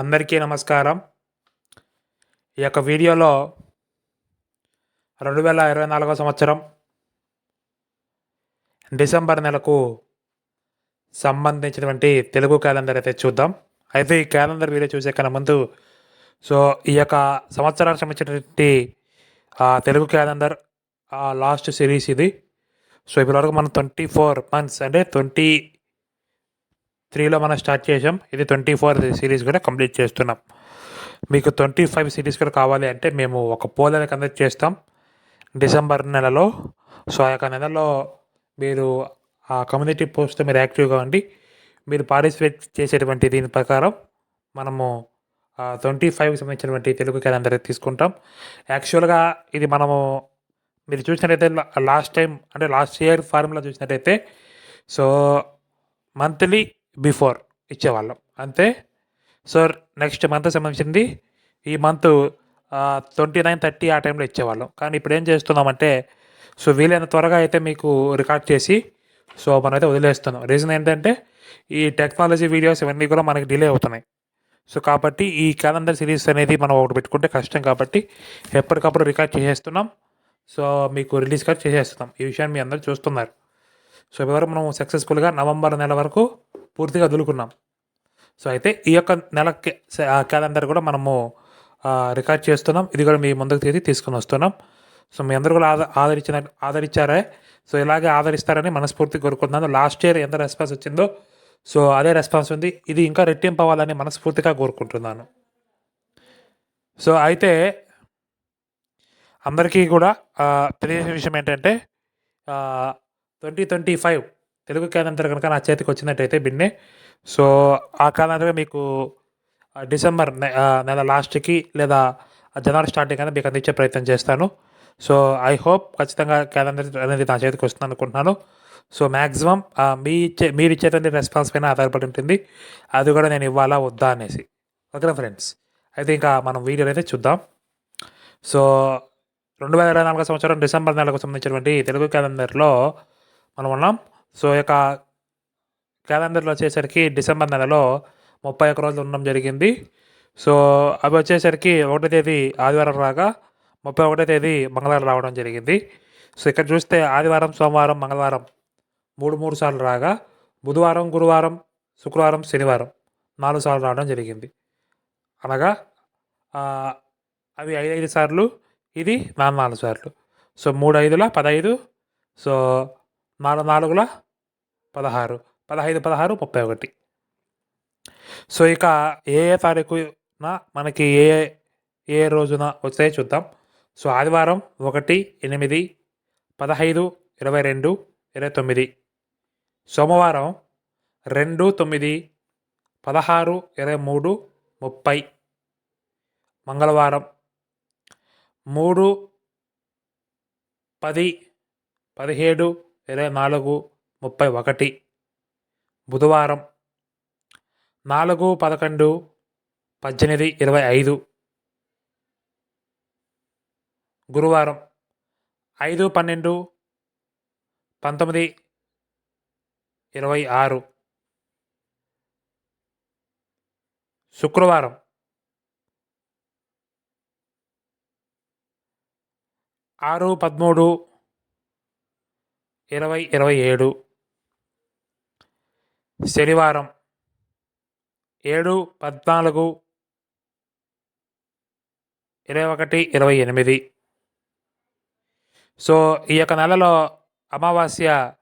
అందరికీ నమస్కారం. ఈ యొక్క వీడియోలో రెండు వేల ఇరవై నాలుగో సంవత్సరం డిసెంబర్ నెలకు సంబంధించినటువంటి తెలుగు క్యాలెండర్ అయితే చూద్దాం. అయితే ఈ క్యాలెండర్ వీడియో చూసే కన్నా ముందు సో ఈ యొక్క సంవత్సరానికి సంబంధించినటువంటి తెలుగు క్యాలెండర్ లాస్ట్ సిరీస్ ఇది. సో ఇప్పటివరకు మనం ట్వంటీ ఫోర్ మంత్స్ అంటే ట్వంటీ త్రీలో మనం స్టార్ట్ చేసాం ఇది ట్వంటీ ఫోర్ సిరీస్ కూడా కంప్లీట్ చేస్తున్నాం. మీకు ట్వంటీ ఫైవ్ సిరీస్ కూడా కావాలి అంటే మేము ఒక పోల్ అనేది కండక్ట్ చేస్తాం డిసెంబర్ నెలలో సో ఆ యొక్క నెలలో మీరు ఆ కమ్యూనిటీ పోస్ట్ మీరు యాక్టివ్గా ఉండి మీరు పార్టిసిపేట్ చేసేటువంటి దీని ప్రకారం మనము ట్వంటీ ఫైవ్కి సంబంధించినటువంటి తెలుగు క్యాలెండర్ తీసుకుంటాం. యాక్చువల్గా ఇది మనము మీరు చూసినట్టయితే లాస్ట్ టైం అంటే లాస్ట్ ఇయర్ ఫార్ములా చూసినట్టయితే సో మంత్లీ బిఫోర్ ఇచ్చేవాళ్ళం. అంతే? సో నెక్స్ట్ మంత్ సంబంధించింది ఈ మంత్ ట్వంటీ నైన్ థర్టీ ఆ టైంలో ఇచ్చేవాళ్ళం. కానీ ఇప్పుడు ఏం చేస్తున్నామంటే సో వీలైన త్వరగా అయితే మీకు రికార్డ్ చేసి సో మనమైతే వదిలేస్తున్నాం. రీజన్ ఏంటంటే ఈ టెక్నాలజీ వీడియోస్ ఇవన్నీ కూడా మనకి డిలే అవుతున్నాయి. సో కాబట్టి ఈ క్యాలెండర్ సిరీస్ అనేది మనం ఒకటి పెట్టుకుంటే కష్టం కాబట్టి ఎప్పటికప్పుడు రికార్డ్ చేసేస్తున్నాం. సో మీకు రిలీజ్ కూడా చేసేస్తున్నాం. ఈ విషయాన్ని మీ అందరూ చూస్తున్నారు. సో ఇప్పటివరకు మనం సక్సెస్ఫుల్గా నవంబర్ నెల వరకు పూర్తిగా వదులుకున్నాం. సో అయితే ఈ యొక్క నెల క్యాలెండర్ కూడా మనము రికార్డ్ చేస్తున్నాం. ఇది కూడా మీ ముందుకు తీసి తీసుకుని వస్తున్నాం. సో మీ అందరూ కూడా ఆద ఆదరించిన ఆదరించారే. సో ఇలాగే ఆదరిస్తారని మనస్ఫూర్తి కోరుకుంటున్నాను. లాస్ట్ ఇయర్ ఎంత రెస్పాన్స్ వచ్చిందో సో అదే రెస్పాన్స్ ఉంది. ఇది ఇంకా రెట్టింపు అవ్వాలని మనస్ఫూర్తిగా కోరుకుంటున్నాను. సో అయితే అందరికీ కూడా ఆ, విషయం ఏంటంటే twenty twenty five Telugu calendar కనుక నా చేతికి వచ్చినట్టయితే బిన్నే. సో ఆ క్యాలెండర్ మీకు డిసెంబర్ నెల లాస్ట్కి లేదా జనవరి స్టార్టింగ్ అనేది మీకు అందించే ప్రయత్నం చేస్తాను. సో ఐ హోప్ ఖచ్చితంగా క్యాలెండర్ అనేది నా చేతికి వస్తుంది అనుకుంటున్నాను. సో మ్యాక్సిమం మీ ఇచ్చే మీరు ఇచ్చేటువంటి రెస్పాన్స్ పైన ఆధారపడి ఉంటుంది. అది కూడా నేను ఇవ్వాలా వద్దా అనేసి. ఓకేనా ఫ్రెండ్స్? అయితే ఇంకా మనం వీడియో అయితే చూద్దాం. సో రెండు వేల ఇరవై నాలుగో సంవత్సరం డిసెంబర్ నెలకు సంబంధించినటువంటి తెలుగు క్యాలెండర్లో మనం ఉన్నాం. సో యొక్క క్యాలెండర్లో వచ్చేసరికి డిసెంబర్ నెలలో ముప్పై ఒక్క రోజులు ఉండడం జరిగింది. సో అవి వచ్చేసరికి ఒకటో తేదీ ఆదివారం రాగా ముప్పై ఒకటో తేదీ మంగళవారం రావడం జరిగింది. సో ఇక్కడ చూస్తే ఆదివారం సోమవారం మంగళవారం మూడు మూడు సార్లు రాగా బుధవారం గురువారం శుక్రవారం శనివారం నాలుగు సార్లు రావడం జరిగింది. అనగా అవి ఐదు ఐదు సార్లు ఇది నాలుగు నాలుగు సార్లు. సో మూడు ఐదుల పదహైదు సో నాలుగు నాలుగుల పదహారు పదహైదు పదహారు ముప్పై ఒకటి. సో ఇక ఏ ఏ తారీఖున మనకి ఏ ఏ రోజున వస్తే చూద్దాం. సో ఆదివారం ఒకటి ఎనిమిది పదహైదు ఇరవై రెండు ఇరవై తొమ్మిది. సోమవారం రెండు తొమ్మిది పదహారు ఇరవై మూడు ముప్పై. మంగళవారం మూడు పది పదిహేడు ఇరవై నాలుగు ముప్పై ఒకటి. బుధవారం నాలుగు పదకొండు పద్దెనిమిది ఇరవై ఐదు. గురువారం ఐదు పన్నెండు పంతొమ్మిది ఇరవై ఆరు. శుక్రవారం ఆరు పదమూడు ఇరవై ఇరవై ఏడు. శనివారం ఏడు పద్నాలుగు ఇరవై ఒకటి ఇరవై ఎనిమిది. సో ఈ యొక్క నెలలో అమావాస్య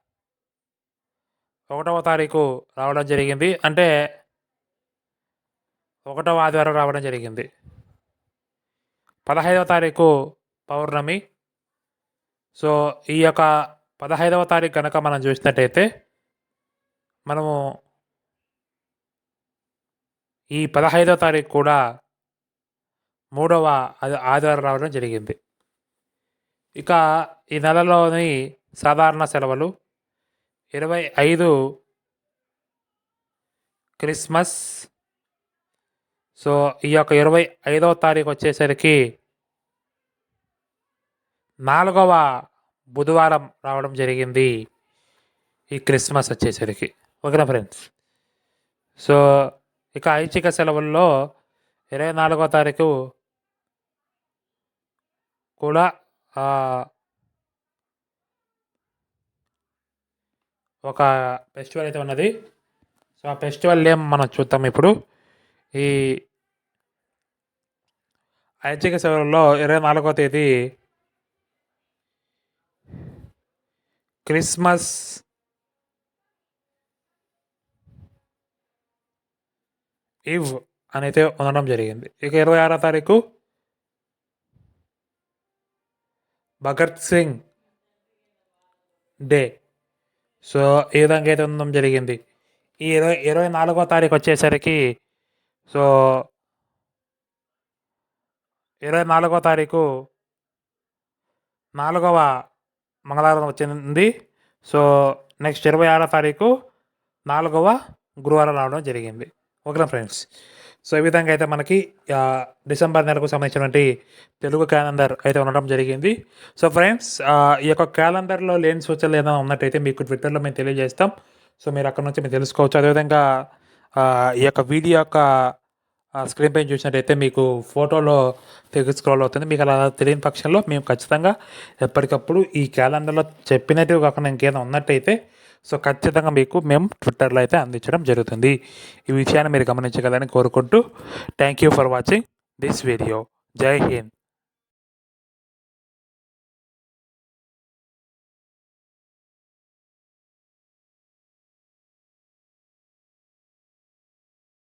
ఒకటవ తారీఖు రావడం జరిగింది. అంటే ఒకటవ ఆదివారం రావడం జరిగింది. పదహైదవ తారీఖు పౌర్ణమి. సో ఈ యొక్క పదహైదవ తారీఖు కనుక మనం చూసినట్టయితే మనము ఈ పదహైదవ తారీఖు కూడా మూడవ ఆదివారం రావడం జరిగింది. ఇక ఈ నెలలోని సాధారణ సెలవులు ఇరవై ఐదు క్రిస్మస్. సో ఈ యొక్క ఇరవై ఐదవ తారీఖు వచ్చేసరికి నాలుగవ బుధవారం రావడం జరిగింది. ఈ క్రిస్మస్ వచ్చేసరికి. ఓకేనా ఫ్రెండ్స్. సో ఇక ఐచ్ఛిక సెలవుల్లో ఇరవై నాలుగో తారీఖు కూడా ఒక ఫెస్టివల్ అయితే ఉన్నది. సో ఆ ఫెస్టివల్ ఏం మనం చూద్దాం ఇప్పుడు. ఈ ఐచ్ఛిక సెలవుల్లో ఇరవై నాలుగో తేదీ క్రిస్మస్ ఇవ్ అనైతే ఉండడం జరిగింది. ఇక ఇరవై ఆరో తారీఖు భగత్ సింగ్ డే. సో ఈ విధంగా అయితే ఉండడం జరిగింది? ఈ ఇరవై ఇరవై నాలుగో తారీఖు వచ్చేసరికి సో ఇరవై నాలుగో తారీఖు నాలుగవ మంగళవారం వచ్చింది. సో నెక్స్ట్ ఇరవై ఆరో తారీఖు నాలుగవ గురువారం రావడం జరిగింది. ఓకేనా ఫ్రెండ్స్. సో ఈ విధంగా అయితే మనకి డిసెంబర్ నెలకు సంబంధించినటువంటి తెలుగు క్యాలెండర్ అయితే ఉండడం జరిగింది. సో ఫ్రెండ్స్ ఈ యొక్క క్యాలెండర్లో లేని సూచనలు ఏదైనా ఉన్నట్టయితే మీకు ట్విట్టర్లో మేము తెలియజేస్తాం. సో మీరు అక్కడ నుంచి మీరు తెలుసుకోవచ్చు. అదేవిధంగా ఈ యొక్క వీడియో యొక్క స్క్రీన్ పైన చూసినట్టయితే మీకు ఫోటోలో తెగి స్క్రోల్ అవుతుంది. మీకు అలా తెలియని పక్షంలో మేము ఖచ్చితంగా ఎప్పటికప్పుడు ఈ క్యాలెండర్లో చెప్పినట్టు కాకుండా ఇంకేదైనా ఉన్నట్టయితే సో ఖచ్చితంగా మీకు మేము ట్విట్టర్లో అయితే అందించడం జరుగుతుంది. ఈ విషయాన్ని మీరు గమనించగలని కోరుకుంటూ thank you for watching this video. Jai Hind.